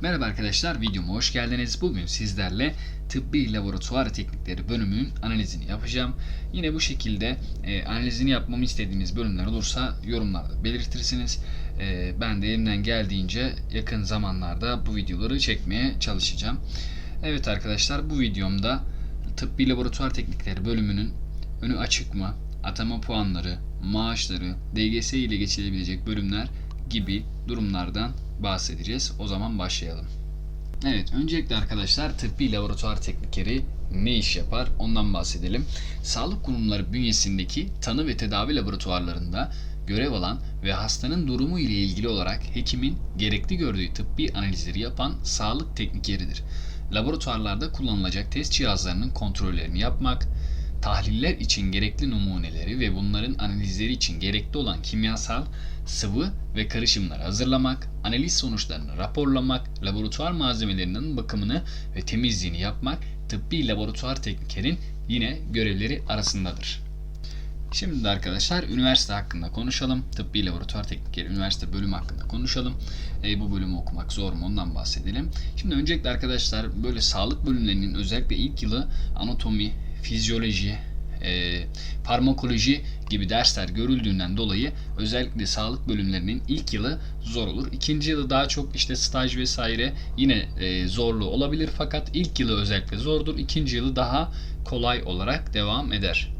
Merhaba arkadaşlar, videoma hoş geldiniz. Bugün sizlerle tıbbi laboratuvar teknikleri bölümünün analizini yapacağım. Yine bu şekilde e, analizini yapmamı istediğiniz bölümler olursa yorumlarda belirtirsiniz. E, ben de elimden geldiğince yakın zamanlarda bu videoları çekmeye çalışacağım. Evet arkadaşlar, bu videomda tıbbi laboratuvar teknikleri bölümünün önü açık mı, atama puanları, maaşları, DGS ile geçilebilecek bölümler gibi durumlardan bahsedeceğiz. O zaman başlayalım. Evet, öncelikle arkadaşlar tıbbi laboratuvar teknikeri ne iş yapar ondan bahsedelim. Sağlık kurumları bünyesindeki tanı ve tedavi laboratuvarlarında görev alan ve hastanın durumu ile ilgili olarak hekimin gerekli gördüğü tıbbi analizleri yapan sağlık teknikeridir. Laboratuvarlarda kullanılacak test cihazlarının kontrollerini yapmak, tahliller için gerekli numuneleri ve bunların analizleri için gerekli olan kimyasal, sıvı ve karışımları hazırlamak, analiz sonuçlarını raporlamak, laboratuvar malzemelerinin bakımını ve temizliğini yapmak tıbbi laboratuvar teknikerin yine görevleri arasındadır. Şimdi de arkadaşlar üniversite hakkında konuşalım. Tıbbi laboratuvar teknikleri üniversite bölümü hakkında konuşalım. E, bu bölümü okumak zor mu ondan bahsedelim. Şimdi öncelikle arkadaşlar böyle sağlık bölümlerinin özellikle ilk yılı anatomi, fizyoloji, e, farmakoloji gibi dersler görüldüğünden dolayı özellikle sağlık bölümlerinin ilk yılı zor olur. İkinci yılı daha çok işte staj vesaire yine e, zorlu olabilir fakat ilk yılı özellikle zordur. İkinci yılı daha kolay olarak devam eder.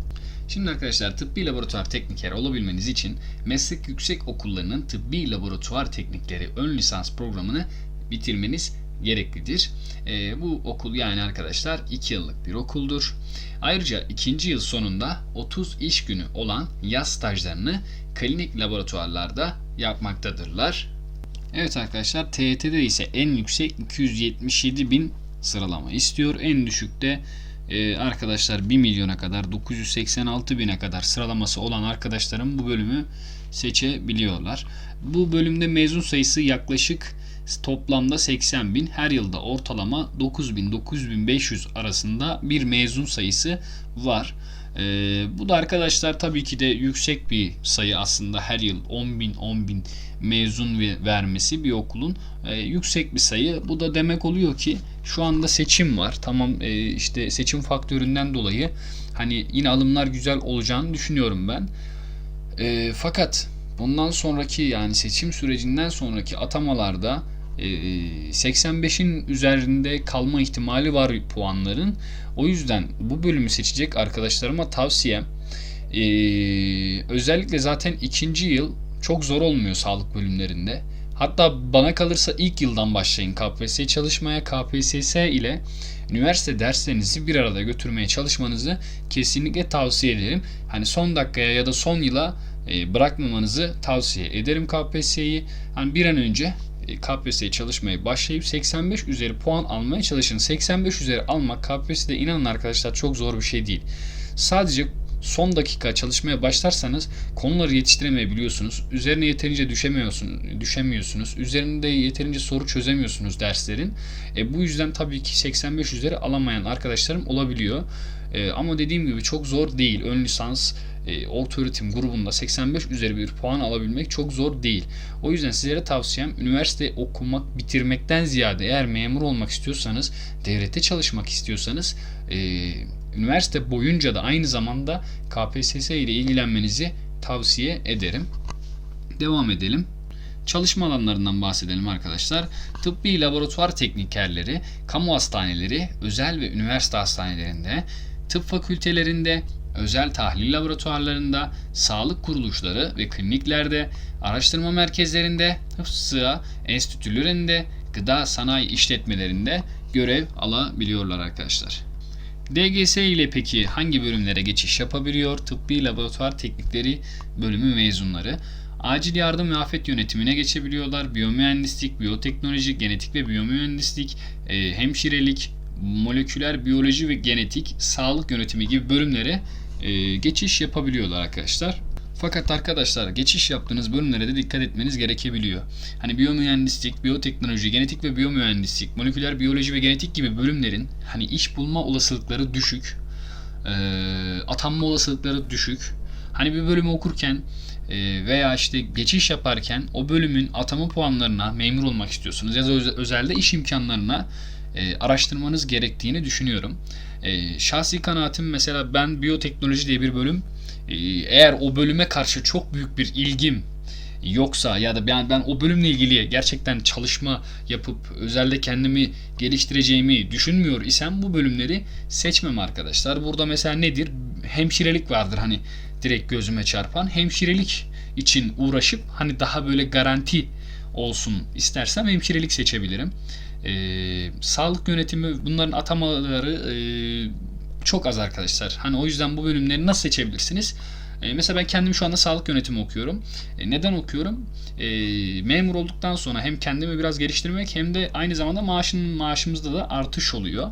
Şimdi arkadaşlar tıbbi laboratuvar teknikeri olabilmeniz için meslek yüksek okullarının tıbbi laboratuvar teknikleri ön lisans programını bitirmeniz gereklidir. E, bu okul yani arkadaşlar 2 yıllık bir okuldur. Ayrıca ikinci yıl sonunda 30 iş günü olan yaz stajlarını klinik laboratuvarlarda yapmaktadırlar. Evet arkadaşlar TYT'de ise en yüksek 277 bin sıralama istiyor. En düşükte e, arkadaşlar 1 milyona kadar 986 bine kadar sıralaması olan arkadaşlarım bu bölümü seçebiliyorlar. Bu bölümde mezun sayısı yaklaşık toplamda 80 bin. Her yılda ortalama 9000-9500 arasında bir mezun sayısı var. Ee, bu da arkadaşlar tabii ki de yüksek bir sayı aslında her yıl 10 bin 10 bin mezun vermesi bir okulun e, yüksek bir sayı. Bu da demek oluyor ki şu anda seçim var. Tamam e, işte seçim faktöründen dolayı hani yine alımlar güzel olacağını düşünüyorum ben. E, fakat bundan sonraki yani seçim sürecinden sonraki atamalarda 85'in üzerinde kalma ihtimali var puanların. O yüzden bu bölümü seçecek arkadaşlarıma tavsiyem özellikle zaten ikinci yıl çok zor olmuyor sağlık bölümlerinde. Hatta bana kalırsa ilk yıldan başlayın KPSS çalışmaya. KPSS ile üniversite derslerinizi bir arada götürmeye çalışmanızı kesinlikle tavsiye ederim. Hani son dakikaya ya da son yıla bırakmamanızı tavsiye ederim KPSS'yi. Hani bir an önce KPSS'ye çalışmaya başlayıp 85 üzeri puan almaya çalışın. 85 üzeri almak KPSS'de inanın arkadaşlar çok zor bir şey değil. Sadece son dakika çalışmaya başlarsanız konuları yetiştiremeyebiliyorsunuz. Üzerine yeterince düşemiyorsunuz, düşemiyorsunuz. Üzerinde yeterince soru çözemiyorsunuz derslerin. E, bu yüzden tabii ki 85 üzeri alamayan arkadaşlarım olabiliyor. E, ama dediğim gibi çok zor değil. Ön lisans e, orta öğretim grubunda 85 üzeri bir puan alabilmek çok zor değil. O yüzden sizlere tavsiyem üniversite okumak, bitirmekten ziyade eğer memur olmak istiyorsanız, devlette çalışmak istiyorsanız e, üniversite boyunca da aynı zamanda KPSS ile ilgilenmenizi tavsiye ederim. Devam edelim. Çalışma alanlarından bahsedelim arkadaşlar. Tıbbi laboratuvar teknikerleri, kamu hastaneleri, özel ve üniversite hastanelerinde, tıp fakültelerinde, özel tahlil laboratuvarlarında, sağlık kuruluşları ve kliniklerde, araştırma merkezlerinde, sığa enstitülerinde, gıda sanayi işletmelerinde görev alabiliyorlar arkadaşlar. DGS ile peki hangi bölümlere geçiş yapabiliyor? Tıbbi laboratuvar teknikleri bölümü mezunları. Acil yardım ve afet yönetimine geçebiliyorlar. Biyomühendislik, biyoteknoloji, genetik ve biyomühendislik, e, hemşirelik, moleküler biyoloji ve genetik, sağlık yönetimi gibi bölümlere e, geçiş yapabiliyorlar arkadaşlar. Fakat arkadaşlar geçiş yaptığınız bölümlere de dikkat etmeniz gerekebiliyor. Hani biyomühendislik, biyoteknoloji, genetik ve biyomühendislik, moleküler biyoloji ve genetik gibi bölümlerin hani iş bulma olasılıkları düşük, e, atanma olasılıkları düşük. Hani bir bölümü okurken e, veya işte geçiş yaparken o bölümün atama puanlarına memur olmak istiyorsunuz ya da öz- özelde iş imkanlarına e, araştırmanız gerektiğini düşünüyorum. E, şahsi kanaatim mesela ben biyoteknoloji diye bir bölüm e, eğer o bölüme karşı çok büyük bir ilgim yoksa ya da ben ben o bölümle ilgili gerçekten çalışma yapıp özelde kendimi geliştireceğimi düşünmüyor isem bu bölümleri seçmem arkadaşlar. Burada mesela nedir? Hemşirelik vardır hani direkt gözüme çarpan. Hemşirelik için uğraşıp hani daha böyle garanti olsun istersem hemşirelik seçebilirim. Ee, sağlık yönetimi bunların atamaları e, çok az arkadaşlar. Hani o yüzden bu bölümleri nasıl seçebilirsiniz? E, mesela ben kendim şu anda sağlık yönetimi okuyorum. E, neden okuyorum? E, memur olduktan sonra hem kendimi biraz geliştirmek hem de aynı zamanda maaşın maaşımızda da artış oluyor.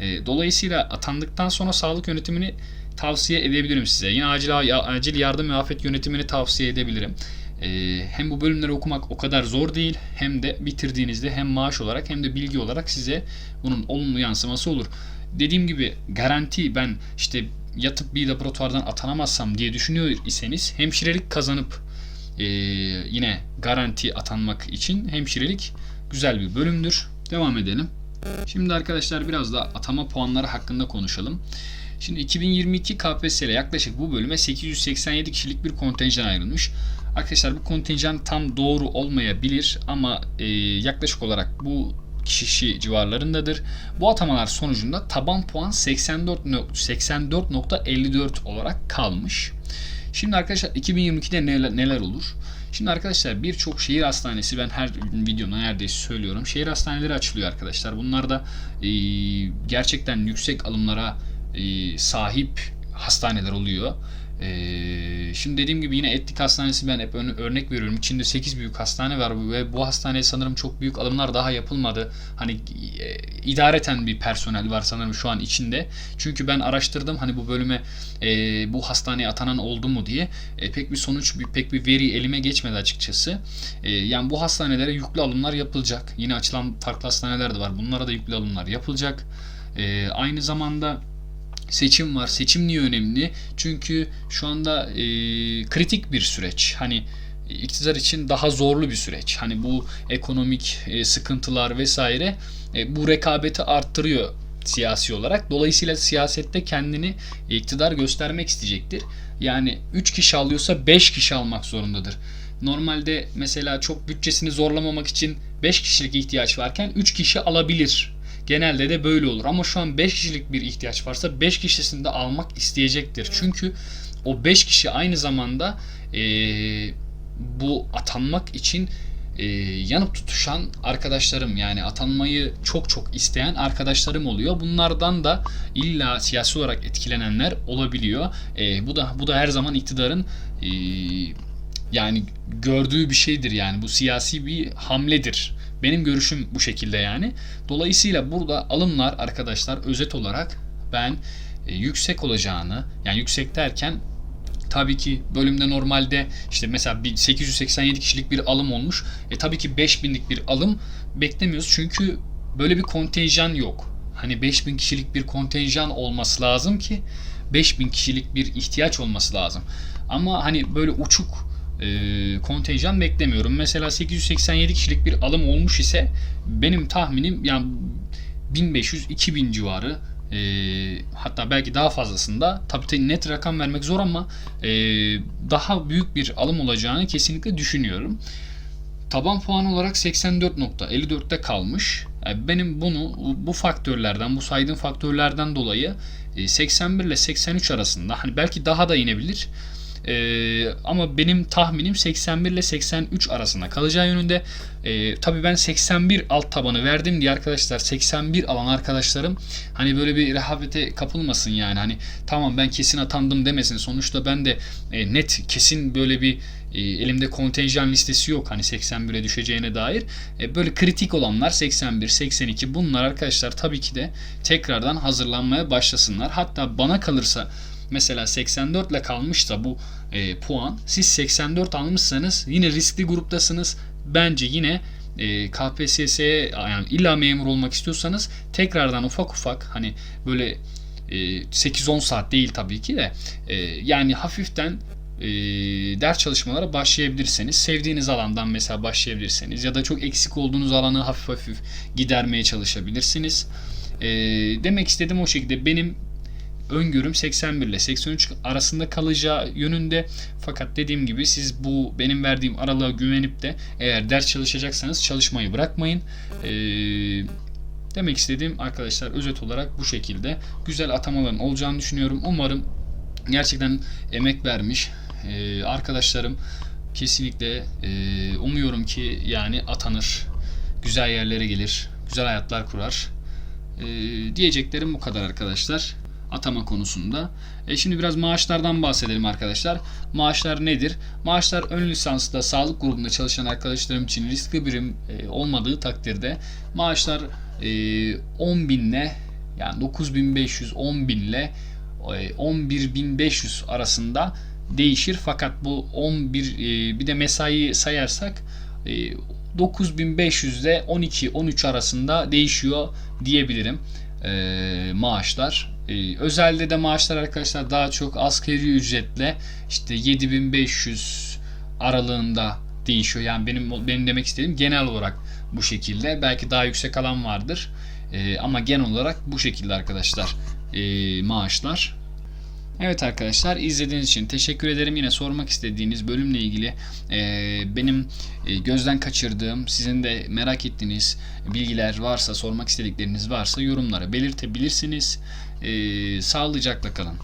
E, dolayısıyla atandıktan sonra sağlık yönetimini tavsiye edebilirim size. Yine acil acil yardım ve afet yönetimini tavsiye edebilirim. E, hem bu bölümleri okumak o kadar zor değil hem de bitirdiğinizde hem maaş olarak hem de bilgi olarak size bunun olumlu yansıması olur. Dediğim gibi garanti ben işte yatıp bir laboratuvardan atanamazsam diye düşünüyor iseniz hemşirelik kazanıp e, yine garanti atanmak için hemşirelik güzel bir bölümdür. Devam edelim. Şimdi arkadaşlar biraz da atama puanları hakkında konuşalım. Şimdi 2022 KPSS yaklaşık bu bölüme 887 kişilik bir kontenjan ayrılmış. Arkadaşlar bu kontenjan tam doğru olmayabilir ama e, yaklaşık olarak bu kişi civarlarındadır. Bu atamalar sonucunda taban puan 84 84.54 olarak kalmış. Şimdi arkadaşlar 2022'de neler, neler olur? Şimdi arkadaşlar birçok şehir hastanesi ben her videomda neredeyse söylüyorum. Şehir hastaneleri açılıyor arkadaşlar. Bunlar da e, gerçekten yüksek alımlara e, sahip hastaneler oluyor. Ee, şimdi dediğim gibi yine Etlik Hastanesi ben hep örnek veriyorum. İçinde 8 büyük hastane var ve bu hastaneye sanırım çok büyük alımlar daha yapılmadı. Hani e, idareten bir personel var sanırım şu an içinde. Çünkü ben araştırdım hani bu bölüme e, bu hastaneye atanan oldu mu diye. E, pek bir sonuç, pek bir veri elime geçmedi açıkçası. E, yani bu hastanelere yüklü alımlar yapılacak. Yine açılan farklı hastaneler de var. Bunlara da yüklü alımlar yapılacak. E, aynı zamanda seçim var. Seçim niye önemli? Çünkü şu anda e, kritik bir süreç. Hani iktidar için daha zorlu bir süreç. Hani bu ekonomik e, sıkıntılar vesaire e, bu rekabeti arttırıyor siyasi olarak. Dolayısıyla siyasette kendini iktidar göstermek isteyecektir. Yani 3 kişi alıyorsa 5 kişi almak zorundadır. Normalde mesela çok bütçesini zorlamamak için 5 kişilik ihtiyaç varken 3 kişi alabilir Genelde de böyle olur. Ama şu an 5 kişilik bir ihtiyaç varsa 5 kişisini de almak isteyecektir. Çünkü o 5 kişi aynı zamanda e, bu atanmak için e, yanıp tutuşan arkadaşlarım yani atanmayı çok çok isteyen arkadaşlarım oluyor. Bunlardan da illa siyasi olarak etkilenenler olabiliyor. E, bu da bu da her zaman iktidarın e, yani gördüğü bir şeydir yani bu siyasi bir hamledir. Benim görüşüm bu şekilde yani. Dolayısıyla burada alımlar arkadaşlar özet olarak ben e, yüksek olacağını yani yüksek derken tabii ki bölümde normalde işte mesela 887 kişilik bir alım olmuş. E tabii ki 5000'lik bir alım beklemiyoruz çünkü böyle bir kontenjan yok. Hani 5000 kişilik bir kontenjan olması lazım ki 5000 kişilik bir ihtiyaç olması lazım. Ama hani böyle uçuk e, kontenjan beklemiyorum. Mesela 887 kişilik bir alım olmuş ise benim tahminim yani 1500-2000 civarı e, hatta belki daha fazlasında tabii net rakam vermek zor ama e, daha büyük bir alım olacağını kesinlikle düşünüyorum. Taban puan olarak 84.54'te kalmış. Yani benim bunu bu faktörlerden, bu saydığım faktörlerden dolayı 81 ile 83 arasında hani belki daha da inebilir. Ee, ama benim tahminim 81 ile 83 arasında kalacağı yönünde. Ee, tabii ben 81 alt tabanı verdim diye arkadaşlar 81 alan arkadaşlarım hani böyle bir rehavete kapılmasın yani hani tamam ben kesin atandım demesin. Sonuçta ben de e, net kesin böyle bir e, elimde kontenjan listesi yok hani 81'e düşeceğine dair. E, böyle kritik olanlar 81, 82 bunlar arkadaşlar tabii ki de tekrardan hazırlanmaya başlasınlar. Hatta bana kalırsa mesela 84 ile kalmışsa bu e, puan siz 84 almışsanız yine riskli gruptasınız. Bence yine e, KPSS'ye yani illa memur olmak istiyorsanız tekrardan ufak ufak hani böyle e, 8-10 saat değil tabii ki de e, yani hafiften e, ders çalışmalara başlayabilirseniz, sevdiğiniz alandan mesela başlayabilirseniz ya da çok eksik olduğunuz alanı hafif hafif gidermeye çalışabilirsiniz. E, demek istediğim o şekilde benim öngörüm 81 ile 83 arasında kalacağı yönünde. Fakat dediğim gibi siz bu benim verdiğim aralığa güvenip de eğer ders çalışacaksanız çalışmayı bırakmayın. Ee, demek istediğim arkadaşlar özet olarak bu şekilde güzel atamaların olacağını düşünüyorum. Umarım gerçekten emek vermiş ee, arkadaşlarım kesinlikle e, umuyorum ki yani atanır, güzel yerlere gelir, güzel hayatlar kurar. Ee, diyeceklerim bu kadar arkadaşlar atama konusunda. E şimdi biraz maaşlardan bahsedelim arkadaşlar. Maaşlar nedir? Maaşlar ön lisanslı sağlık grubunda çalışan arkadaşlarım için riskli birim e, olmadığı takdirde maaşlar e, 10 binle yani 9500 10 binle e, 11500 arasında değişir. Fakat bu 11 e, bir de mesai sayarsak e, 9500 ile 12-13 arasında değişiyor diyebilirim e, maaşlar. E, özelde de maaşlar arkadaşlar daha çok asgari ücretle işte 7500 aralığında değişiyor. Yani benim benim demek istediğim genel olarak bu şekilde. Belki daha yüksek alan vardır. E, ama genel olarak bu şekilde arkadaşlar e, maaşlar. Evet arkadaşlar izlediğiniz için teşekkür ederim. Yine sormak istediğiniz bölümle ilgili e, benim e, gözden kaçırdığım, sizin de merak ettiğiniz bilgiler varsa, sormak istedikleriniz varsa yorumlara belirtebilirsiniz. E, sağlıcakla kalın.